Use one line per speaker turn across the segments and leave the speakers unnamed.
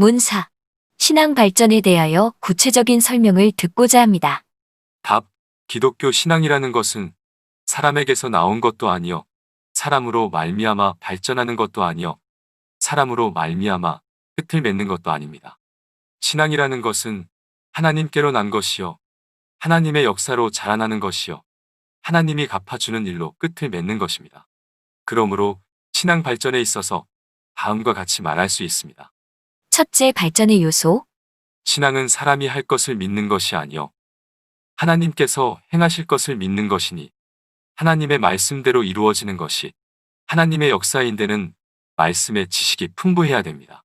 문사. 신앙 발전에 대하여 구체적인 설명을 듣고자 합니다.
답. 기독교 신앙이라는 것은 사람에게서 나온 것도 아니요 사람으로 말미암아 발전하는 것도 아니요 사람으로 말미암아 끝을 맺는 것도 아닙니다. 신앙이라는 것은 하나님께로 난 것이요 하나님의 역사로 자라나는 것이요 하나님이 갚아주는 일로 끝을 맺는 것입니다. 그러므로 신앙 발전에 있어서 다음과 같이 말할 수 있습니다.
첫째 발전의 요소.
신앙은 사람이 할 것을 믿는 것이 아니요 하나님께서 행하실 것을 믿는 것이니 하나님의 말씀대로 이루어지는 것이 하나님의 역사인 데는 말씀의 지식이 풍부해야 됩니다.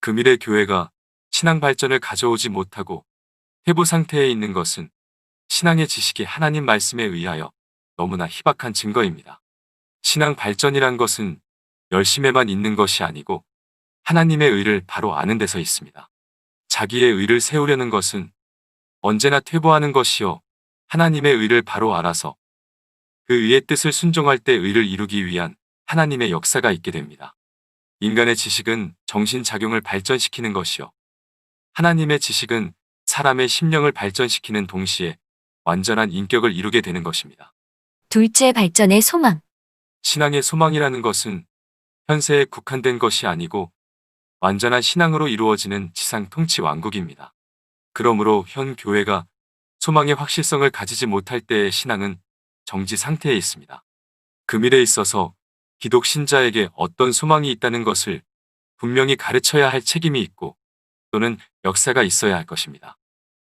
금일의 교회가 신앙 발전을 가져오지 못하고 회보 상태에 있는 것은 신앙의 지식이 하나님 말씀에 의하여 너무나 희박한 증거입니다. 신앙 발전이란 것은 열심에만 있는 것이 아니고 하나님의 의를 바로 아는 데서 있습니다. 자기의 의를 세우려는 것은 언제나 퇴보하는 것이요 하나님의 의를 바로 알아서 그 의의 뜻을 순종할 때 의를 이루기 위한 하나님의 역사가 있게 됩니다. 인간의 지식은 정신작용을 발전시키는 것이요. 하나님의 지식은 사람의 심령을 발전시키는 동시에 완전한 인격을 이루게 되는 것입니다.
둘째 발전의 소망.
신앙의 소망이라는 것은 현세에 국한된 것이 아니고 완전한 신앙으로 이루어지는 지상 통치 왕국입니다. 그러므로 현 교회가 소망의 확실성을 가지지 못할 때의 신앙은 정지 상태에 있습니다. 금일에 있어서 기독 신자에게 어떤 소망이 있다는 것을 분명히 가르쳐야 할 책임이 있고 또는 역사가 있어야 할 것입니다.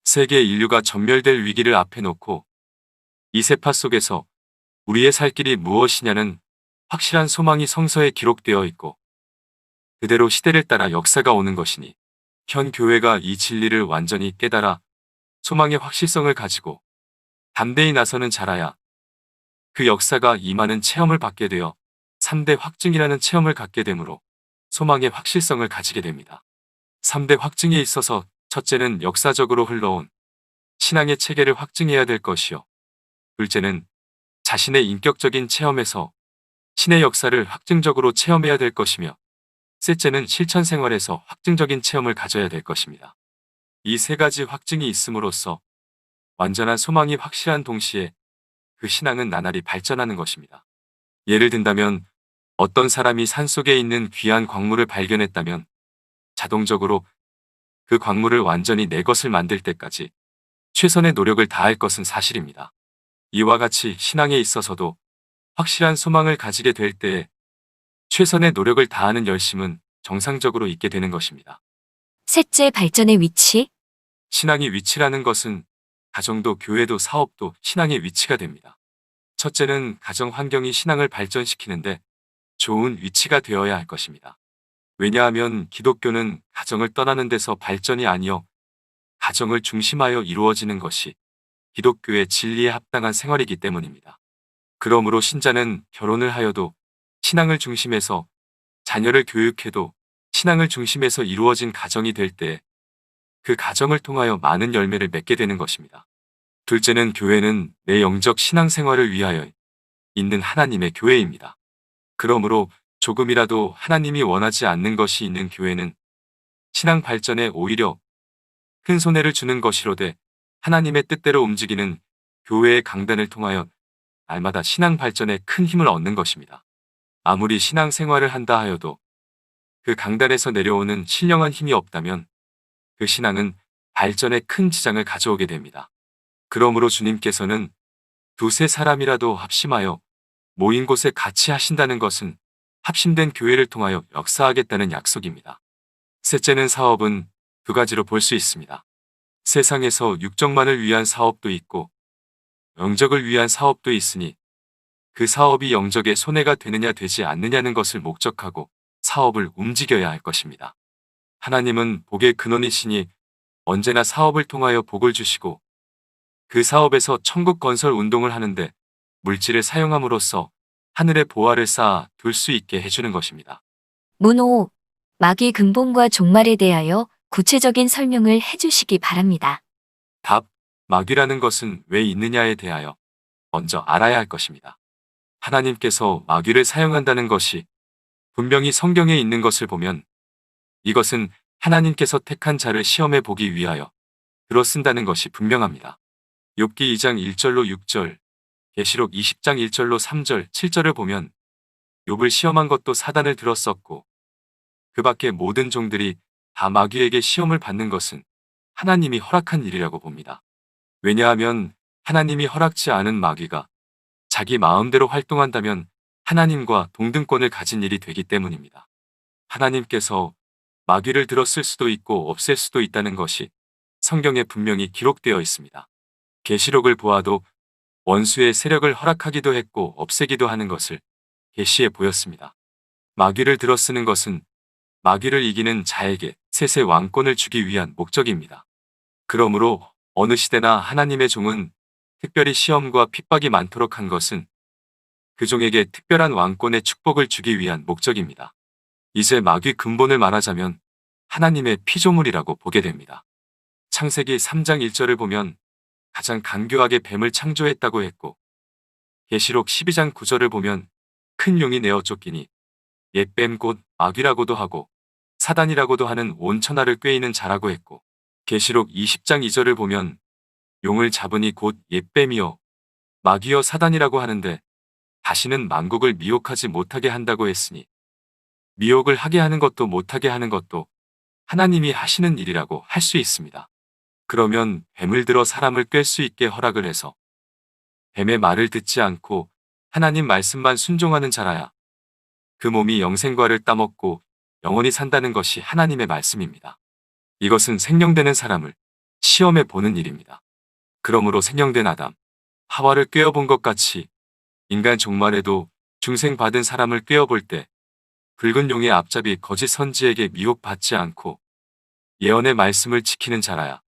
세계 인류가 전멸될 위기를 앞에 놓고 이 세파 속에서 우리의 살 길이 무엇이냐는 확실한 소망이 성서에 기록되어 있고 그대로 시대를 따라 역사가 오는 것이니 현 교회가 이 진리를 완전히 깨달아 소망의 확실성을 가지고 담대히 나서는 자라야 그 역사가 임하는 체험을 받게 되어 3대 확증이라는 체험을 갖게 되므로 소망의 확실성을 가지게 됩니다. 3대 확증에 있어서 첫째는 역사적으로 흘러온 신앙의 체계를 확증해야 될 것이요. 둘째는 자신의 인격적인 체험에서 신의 역사를 확증적으로 체험해야 될 것이며 셋째는 실천 생활에서 확증적인 체험을 가져야 될 것입니다. 이 세 가지 확증이 있음으로써 완전한 소망이 확실한 동시에 그 신앙은 나날이 발전하는 것입니다. 예를 든다면 어떤 사람이 산속에 있는 귀한 광물을 발견했다면 자동적으로 그 광물을 완전히 내 것을 만들 때까지 최선의 노력을 다할 것은 사실입니다. 이와 같이 신앙에 있어서도 확실한 소망을 가지게 될 때에 최선의 노력을 다하는 열심은 정상적으로 있게 되는 것입니다.
셋째 발전의 위치.
신앙의 위치라는 것은 가정도 교회도 사업도 신앙의 위치가 됩니다. 첫째는 가정 환경이 신앙을 발전시키는데 좋은 위치가 되어야 할 것입니다. 왜냐하면 기독교는 가정을 떠나는 데서 발전이 아니요 가정을 중심하여 이루어지는 것이 기독교의 진리에 합당한 생활이기 때문입니다. 그러므로 신자는 결혼을 하여도 신앙을 중심해서 자녀를 교육해도 신앙을 중심해서 이루어진 가정이 될 때 그 가정을 통하여 많은 열매를 맺게 되는 것입니다. 둘째는 교회는 내 영적 신앙 생활을 위하여 있는 하나님의 교회입니다. 그러므로 조금이라도 하나님이 원하지 않는 것이 있는 교회는 신앙 발전에 오히려 큰 손해를 주는 것이로되 하나님의 뜻대로 움직이는 교회의 강단을 통하여 날마다 신앙 발전에 큰 힘을 얻는 것입니다. 아무리 신앙 생활을 한다 하여도 그 강단에서 내려오는 신령한 힘이 없다면 그 신앙은 발전에 큰 지장을 가져오게 됩니다. 그러므로 주님께서는 두세 사람이라도 합심하여 모인 곳에 같이 하신다는 것은 합심된 교회를 통하여 역사하겠다는 약속입니다. 셋째는 사업은 두 가지로 볼 수 있습니다. 세상에서 육적만을 위한 사업도 있고 영적을 위한 사업도 있으니 그 사업이 영적에 손해가 되느냐 되지 않느냐는 것을 목적하고 사업을 움직여야 할 것입니다. 하나님은 복의 근원이시니 언제나 사업을 통하여 복을 주시고 그 사업에서 천국 건설 운동을 하는데 물질을 사용함으로써 하늘의 보화를 쌓아 둘 수 있게 해주는 것입니다.
문호. 마귀 근본과 종말에 대하여 구체적인 설명을 해주시기 바랍니다.
답, 마귀라는 것은 왜 있느냐에 대하여 먼저 알아야 할 것입니다. 하나님께서 마귀를 사용한다는 것이 분명히 성경에 있는 것을 보면 이것은 하나님께서 택한 자를 시험해 보기 위하여 들어 쓴다는 것이 분명합니다. 욥기 2장 1절로 6절, 계시록 20장 1절로 3절, 7절을 보면 욥을 시험한 것도 사단을 들었었고 그 밖에 모든 종들이 다 마귀에게 시험을 받는 것은 하나님이 허락한 일이라고 봅니다. 왜냐하면 하나님이 허락지 않은 마귀가 자기 마음대로 활동한다면 하나님과 동등권을 가진 일이 되기 때문입니다. 하나님께서 마귀를 들었을 수도 있고 없앨 수도 있다는 것이 성경에 분명히 기록되어 있습니다. 계시록을 보아도 원수의 세력을 허락하기도 했고 없애기도 하는 것을 계시해 보였습니다. 마귀를 들어쓰는 것은 마귀를 이기는 자에게 셋의 왕권을 주기 위한 목적입니다. 그러므로 어느 시대나 하나님의 종은 특별히 시험과 핍박이 많도록 한 것은 그 종에게 특별한 왕권의 축복을 주기 위한 목적입니다. 이제 마귀 근본을 말하자면 하나님의 피조물이라고 보게 됩니다. 창세기 3장 1절을 보면 가장 간교하게 뱀을 창조했다고 했고 계시록 12장 9절을 보면 큰 용이 내어 쫓기니 옛뱀 곧 마귀라고도 하고 사단이라고도 하는 온 천하를 꿰이는 자라고 했고 계시록 20장 2절을 보면 용을 잡으니 곧 옛뱀이요 마귀여 사단이라고 하는데 다시는 만국을 미혹하지 못하게 한다고 했으니 미혹을 하게 하는 것도 못하게 하는 것도 하나님이 하시는 일이라고 할 수 있습니다. 그러면 뱀을 들어 사람을 꿰 수 있게 허락을 해서 뱀의 말을 듣지 않고 하나님 말씀만 순종하는 자라야 그 몸이 영생과를 따먹고 영원히 산다는 것이 하나님의 말씀입니다. 이것은 생명되는 사람을 시험해 보는 일입니다. 그러므로 생명된 아담, 하와를 꿰어본 것 같이 인간 종말에도 중생받은 사람을 꿰어볼 때 붉은 용의 앞잡이 거짓 선지에게 미혹받지 않고 예언의 말씀을 지키는 자라야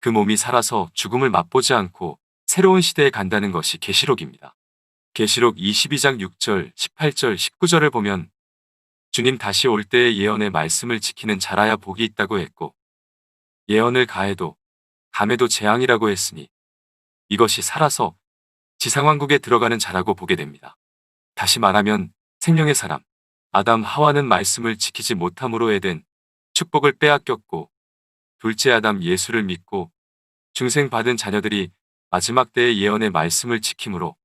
그 몸이 살아서 죽음을 맛보지 않고 새로운 시대에 간다는 것이 계시록입니다. 계시록 22장 6절, 18절, 19절을 보면 주님 다시 올 때의 예언의 말씀을 지키는 자라야 복이 있다고 했고 예언을 가해도 감해도 재앙이라고 했으니 이것이 살아서 지상왕국에 들어가는 자라고 보게 됩니다. 다시 말하면 생명의 사람 아담 하와는 말씀을 지키지 못함으로 에덴 축복을 빼앗겼고 둘째 아담 예수를 믿고 중생받은 자녀들이 마지막 때의 예언의 말씀을 지킴으로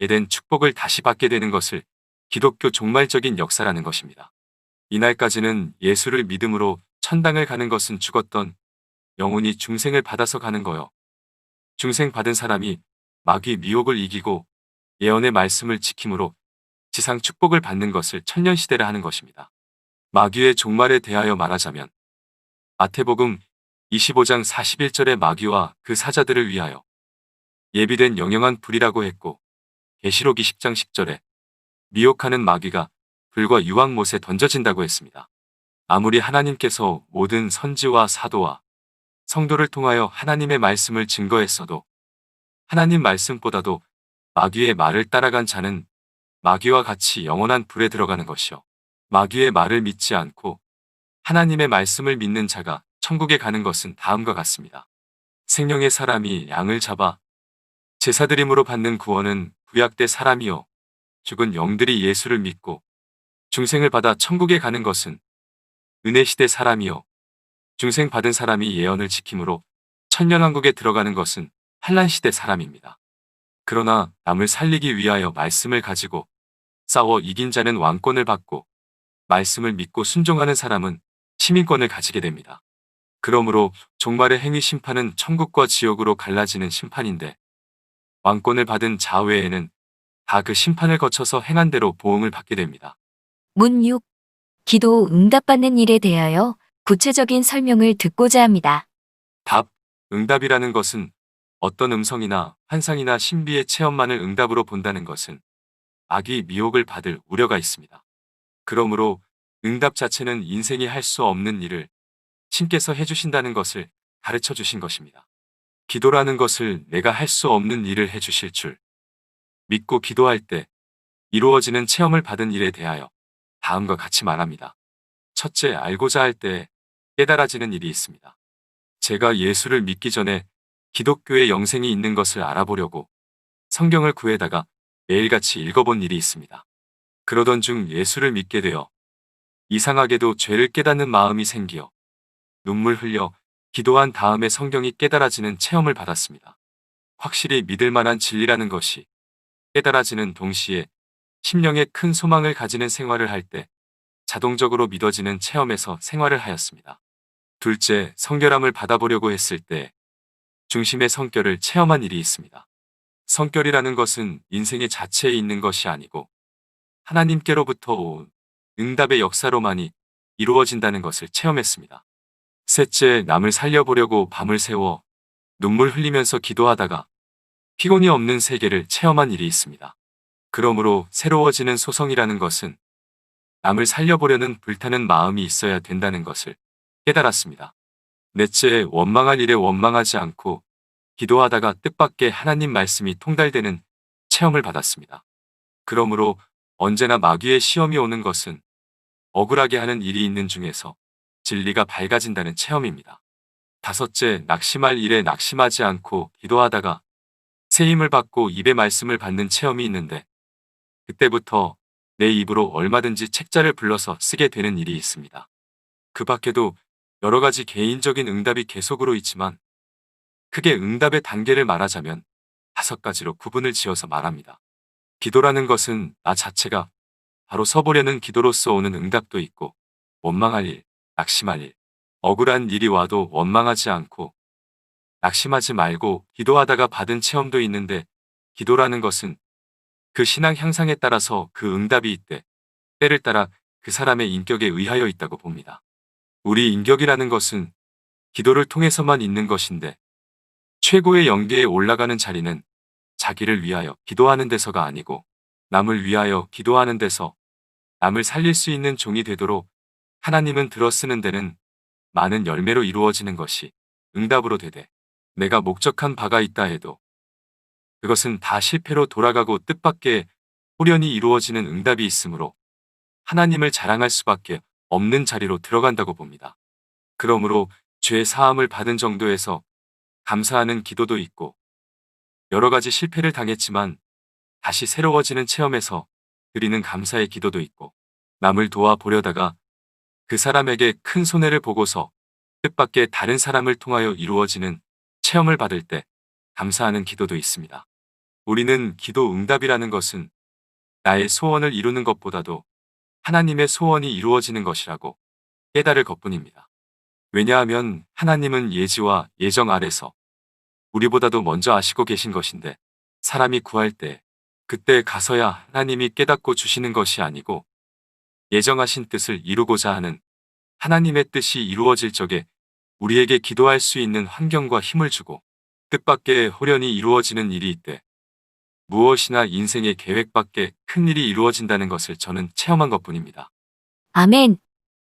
에덴 축복을 다시 받게 되는 것을 기독교 종말적인 역사라는 것입니다. 이날까지는 예수를 믿음으로 천당을 가는 것은 죽었던 영혼이 중생을 받아서 가는 거요. 중생 받은 사람이 마귀 미혹을 이기고 예언의 말씀을 지킴으로 지상 축복을 받는 것을 천년시대라 하는 것입니다. 마귀의 종말에 대하여 말하자면 마태복음 25장 41절의 마귀와 그 사자들을 위하여 예비된 영영한 불이라고 했고 계시록 20장 10절에 미혹하는 마귀가 불과 유황못에 던져진다고 했습니다. 아무리 하나님께서 모든 선지와 사도와 성도를 통하여 하나님의 말씀을 증거했어도 하나님 말씀보다도 마귀의 말을 따라간 자는 마귀와 같이 영원한 불에 들어가는 것이요. 마귀의 말을 믿지 않고 하나님의 말씀을 믿는 자가 천국에 가는 것은 다음과 같습니다. 생명의 사람이 양을 잡아 제사드림으로 받는 구원은 구약대 사람이요. 죽은 영들이 예수를 믿고 중생을 받아 천국에 가는 것은 은혜시대 사람이요. 중생 받은 사람이 예언을 지킴으로 천년왕국에 들어가는 것은 환란시대 사람입니다. 그러나 남을 살리기 위하여 말씀을 가지고 싸워 이긴 자는 왕권을 받고 말씀을 믿고 순종하는 사람은 시민권을 가지게 됩니다. 그러므로 종말의 행위 심판은 천국과 지옥으로 갈라지는 심판인데 왕권을 받은 자 외에는 다 그 심판을 거쳐서 행한 대로 보응을 받게 됩니다.
문 6. 기도 응답받는 일에 대하여 구체적인 설명을 듣고자 합니다.
답, 응답이라는 것은 어떤 음성이나 환상이나 신비의 체험만을 응답으로 본다는 것은 악이 미혹을 받을 우려가 있습니다. 그러므로 응답 자체는 인생이 할 수 없는 일을 신께서 해주신다는 것을 가르쳐 주신 것입니다. 기도라는 것을 내가 할 수 없는 일을 해주실 줄 믿고 기도할 때 이루어지는 체험을 받은 일에 대하여 다음과 같이 말합니다. 첫째, 알고자 할 때 깨달아지는 일이 있습니다. 제가 예수를 믿기 전에 기독교의 영생이 있는 것을 알아보려고 성경을 구해다가 매일같이 읽어본 일이 있습니다. 그러던 중 예수를 믿게 되어 이상하게도 죄를 깨닫는 마음이 생기어 눈물 흘려 기도한 다음에 성경이 깨달아지는 체험을 받았습니다. 확실히 믿을 만한 진리라는 것이 깨달아지는 동시에 심령에 큰 소망을 가지는 생활을 할 때 자동적으로 믿어지는 체험에서 생활을 하였습니다. 둘째, 성결함을 받아보려고 했을 때 중심의 성결을 체험한 일이 있습니다. 성결이라는 것은 인생의 자체에 있는 것이 아니고 하나님께로부터 온 응답의 역사로만이 이루어진다는 것을 체험했습니다. 셋째, 남을 살려보려고 밤을 새워 눈물 흘리면서 기도하다가 피곤이 없는 세계를 체험한 일이 있습니다. 그러므로 새로워지는 소성이라는 것은 남을 살려보려는 불타는 마음이 있어야 된다는 것을 깨달았습니다. 넷째, 원망할 일에 원망하지 않고 기도하다가 뜻밖의 하나님 말씀이 통달되는 체험을 받았습니다. 그러므로 언제나 마귀의 시험이 오는 것은 억울하게 하는 일이 있는 중에서 진리가 밝아진다는 체험입니다. 다섯째, 낙심할 일에 낙심하지 않고 기도하다가 새 힘을 받고 입의 말씀을 받는 체험이 있는데 그때부터 내 입으로 얼마든지 책자를 불러서 쓰게 되는 일이 있습니다. 그 밖에도 여러 가지 개인적인 응답이 계속으로 있지만 크게 응답의 단계를 말하자면 다섯 가지로 구분을 지어서 말합니다. 기도라는 것은 나 자체가 바로 서보려는 기도로서 오는 응답도 있고 원망할 일, 낙심할 일, 억울한 일이 와도 원망하지 않고 낙심하지 말고 기도하다가 받은 체험도 있는데 기도라는 것은 그 신앙 향상에 따라서 그 응답이 있대 때를 따라 그 사람의 인격에 의하여 있다고 봅니다. 우리 인격이라는 것은 기도를 통해서만 있는 것인데 최고의 영계에 올라가는 자리는 자기를 위하여 기도하는 데서가 아니고 남을 위하여 기도하는 데서 남을 살릴 수 있는 종이 되도록 하나님은 들어쓰는 데는 많은 열매로 이루어지는 것이 응답으로 되되 내가 목적한 바가 있다 해도 그것은 다 실패로 돌아가고 뜻밖의 호련히 이루어지는 응답이 있으므로 하나님을 자랑할 수밖에 없는 자리로 들어간다고 봅니다. 그러므로 죄 사함을 받은 정도에서 감사하는 기도도 있고 여러 가지 실패를 당했지만 다시 새로워지는 체험에서 드리는 감사의 기도도 있고 남을 도와 보려다가 그 사람에게 큰 손해를 보고서 뜻밖의 다른 사람을 통하여 이루어지는 체험을 받을 때 감사하는 기도도 있습니다. 우리는 기도 응답이라는 것은 나의 소원을 이루는 것보다도 하나님의 소원이 이루어지는 것이라고 깨달을 것뿐입니다. 왜냐하면 하나님은 예지와 예정 아래서 우리보다도 먼저 아시고 계신 것인데 사람이 구할 때 그때 가서야 하나님이 깨닫고 주시는 것이 아니고 예정하신 뜻을 이루고자 하는 하나님의 뜻이 이루어질 적에 우리에게 기도할 수 있는 환경과 힘을 주고 뜻밖의 호련히 이루어지는 일이 있대 무엇이나 인생의 계획 밖에 큰 일이 이루어진다는 것을 저는 체험한 것뿐입니다.
아멘.